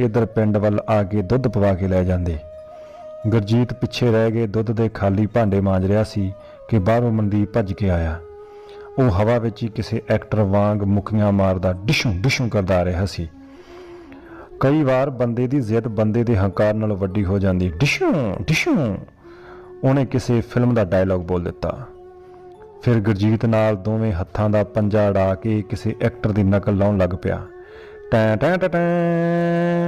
ਇਧਰ ਪਿੰਡ ਵੱਲ ਆ ਕੇ ਦੁੱਧ ਪਵਾ ਕੇ ਲੈ ਜਾਂਦੇ। ਗੁਰਜੀਤ ਪਿੱਛੇ ਰਹਿ ਗਏ ਦੁੱਧ ਦੇ ਖਾਲੀ ਭਾਂਡੇ ਮਾਂਜ ਰਿਹਾ ਸੀ ਕਿ ਬਾਹਰੋਂ ਮਨਦੀਪ ਭੱਜ ਕੇ ਆਇਆ। ਉਹ ਹਵਾ ਵਿੱਚ ਹੀ ਕਿਸੇ ਐਕਟਰ ਵਾਂਗ ਮੁਖੀਆਂ ਮਾਰਦਾ ਡਿਸ਼ੂ ਡਿਸ਼ੂ ਕਰਦਾ ਆ ਰਿਹਾ ਸੀ। ਕਈ ਵਾਰ ਬੰਦੇ ਦੀ ਜ਼ਿੱਦ ਬੰਦੇ ਦੇ ਹੰਕਾਰ ਨਾਲ ਵੱਡੀ ਹੋ ਜਾਂਦੀ। ਡਿਸ਼ੂ ਡਿਸ਼ੂ। ਉਹਨੇ ਕਿਸੇ ਫਿਲਮ ਦਾ ਡਾਇਲੌਗ ਬੋਲ ਦਿੱਤਾ। ਫਿਰ ਗੁਰਜੀਤ ਨਾਲ ਦੋਵੇਂ ਹੱਥਾਂ ਦਾ ਪੰਜਾ ਅੜਾ ਕੇ ਕਿਸੇ ਐਕਟਰ ਦੀ ਨਕਲ ਲਾਉਣ ਲੱਗ ਪਿਆ। ਟੈਂ ਟੈਂ ਟੈਂ।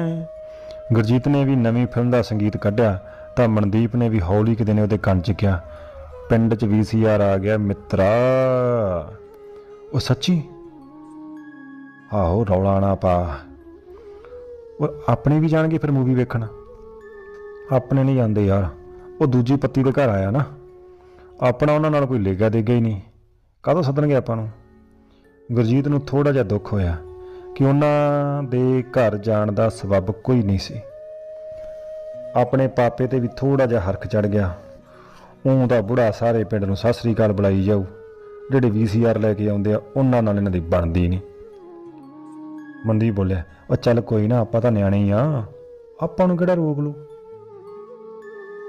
ਗੁਰਜੀਤ ਨੇ ਵੀ ਨਵੀਂ ਫਿਲਮ ਦਾ ਸੰਗੀਤ ਕੱਢਿਆ, ਤਾਂ ਮਨਦੀਪ ਨੇ ਵੀ ਹੌਲੀ ਕਿਤੇ ਨੇ ਉਹਦੇ ਕੰਨ 'ਚ ਕਿਹਾ ਪਿੰਡ 'ਚ ਵੀਸੀਆਰ ਆ ਗਿਆ ਮਿੱਤਰਾ। ਉਹ ਸੱਚੀ? ਆਹੋ, ਰੌਲਾ ਨਾ ਪਾ। ਉਹ ਆਪਣੇ ਵੀ ਜਾਣਗੇ ਫਿਰ ਮੂਵੀ ਵੇਖਣ? ਆਪਣੇ ਨਹੀਂ ਜਾਂਦੇ ਯਾਰ। ਉਹ ਦੂਜੀ ਪੱਤੀ ਦੇ ਘਰ ਆਇਆ ਨਾ। ਆਪਣਾ ਉਹਨਾਂ ਨਾਲ ਕੋਈ ਲੇਗਾ ਦੇਗਾ ਹੀ ਨਹੀਂ। ਕਾਹਦੋਂ ਸੱਦਣਗੇ ਆਪਾਂ ਨੂੰ? ਗੁਰਜੀਤ ਨੂੰ ਥੋੜਾ ਜਿਹਾ ਦੁੱਖ ਹੋਇਆ। ਕਿ ਉਹਨਾਂ ਦੇ ਘਰ ਜਾਣ ਦਾ ਸਬਬ ਕੋਈ ਨਹੀਂ ਸੀ। ਆਪਣੇ ਪਾਪੇ ਤੇ ਵੀ ਥੋੜਾ ਜਿਹਾ ਹਰਖ ਚੜ ਗਿਆ। ਉਹ ਤਾਂ ਬੁੜਾ ਸਾਰੇ ਪਿੰਡ ਨੂੰ ਸਤਿ ਸ੍ਰੀ ਅਕਾਲ ਬੁਲਾਈ ਜਾਊ। ਜਿਹੜੇ ਵੀਸੀਆਰ ਲੈ ਕੇ ਆਉਂਦੇ ਆ, ਉਹਨਾਂ ਨਾਲ ਇਹਨਾਂ ਦੀ ਬਣਦੀ ਨਹੀਂ। ਮਨਦੀਪ ਬੋਲਿਆ ਉਹ ਚੱਲ ਕੋਈ ਨਾ, ਆਪਾਂ ਤਾਂ ਨਿਆਣੇ ਹੀ ਆ। ਆਪਾਂ ਨੂੰ ਕਿਹੜਾ ਰੋਕ ਲੂ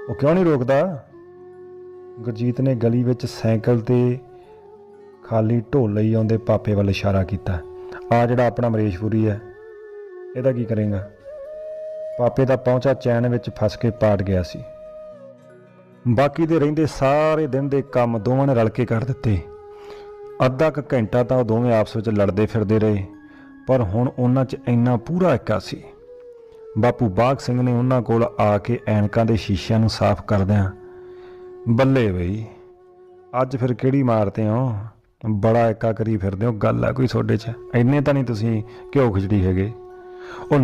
ਉਹ ਕਿਉਂ ਨਹੀਂ ਰੋਕਦਾ? ਗੁਰਜੀਤ ਨੇ ਗਲੀ ਵਿੱਚ ਸਾਈਕਲ ਤੇ ਖਾਲੀ ਢੋਲ ਲਈ ਆਉਂਦੇ ਪਾਪੇ ਵੱਲ ਇਸ਼ਾਰਾ ਕੀਤਾ। ਆ ਜਿਹੜਾ ਆਪਣਾ ਮਰੇਸ਼ਪੁਰੀ ਹੈ, ਇਹਦਾ ਕੀ ਕਰੇਗਾ? ਪਾਪੇ ਦਾ ਪਹੁੰਚਾ ਚੈਨ ਵਿੱਚ ਫਸ ਕੇ ਪਾਟ ਗਿਆ ਸੀ। ਬਾਕੀ ਦੇ ਰਹਿੰਦੇ ਸਾਰੇ ਦਿਨ ਦੇ ਕੰਮ ਦੋਵਾਂ ਨੇ ਰਲ ਕੇ ਕਰ ਦਿੱਤੇ। ਅੱਧਾ ਕੁ ਘੰਟਾ ਤਾਂ ਉਹ ਦੋਵੇਂ ਆਪਸ ਵਿੱਚ ਲੜਦੇ ਫਿਰਦੇ ਰਹੇ, ਪਰ ਹੁਣ ਉਹਨਾਂ 'ਚ ਇੰਨਾ ਪੂਰਾ ਇੱਕਾ ਸੀ। ਬਾਪੂ ਬਾਗ ਸਿੰਘ ਨੇ ਉਹਨਾਂ ਕੋਲ ਆ ਕੇ ਐਨਕਾਂ ਦੇ ਸ਼ੀਸ਼ਿਆਂ ਨੂੰ ਸਾਫ਼ ਕਰਦਿਆਂ, ਬੱਲੇ ਬਈ, ਅੱਜ ਫਿਰ ਕਿਹੜੀ ਮਾਰਦੇ ਹੋ ਬੜਾ ਇੱਕਾ ਕਰੀ ਫਿਰਦੇ ਹੋ, ਗੱਲ ਆ ਕੋਈ ਤੁਹਾਡੇ 'ਚ? ਇੰਨੇ ਤਾਂ ਨਹੀਂ ਤੁਸੀਂ ਘਿਓ ਖਿਚੜੀ ਹੈਗੇ। ਉਹ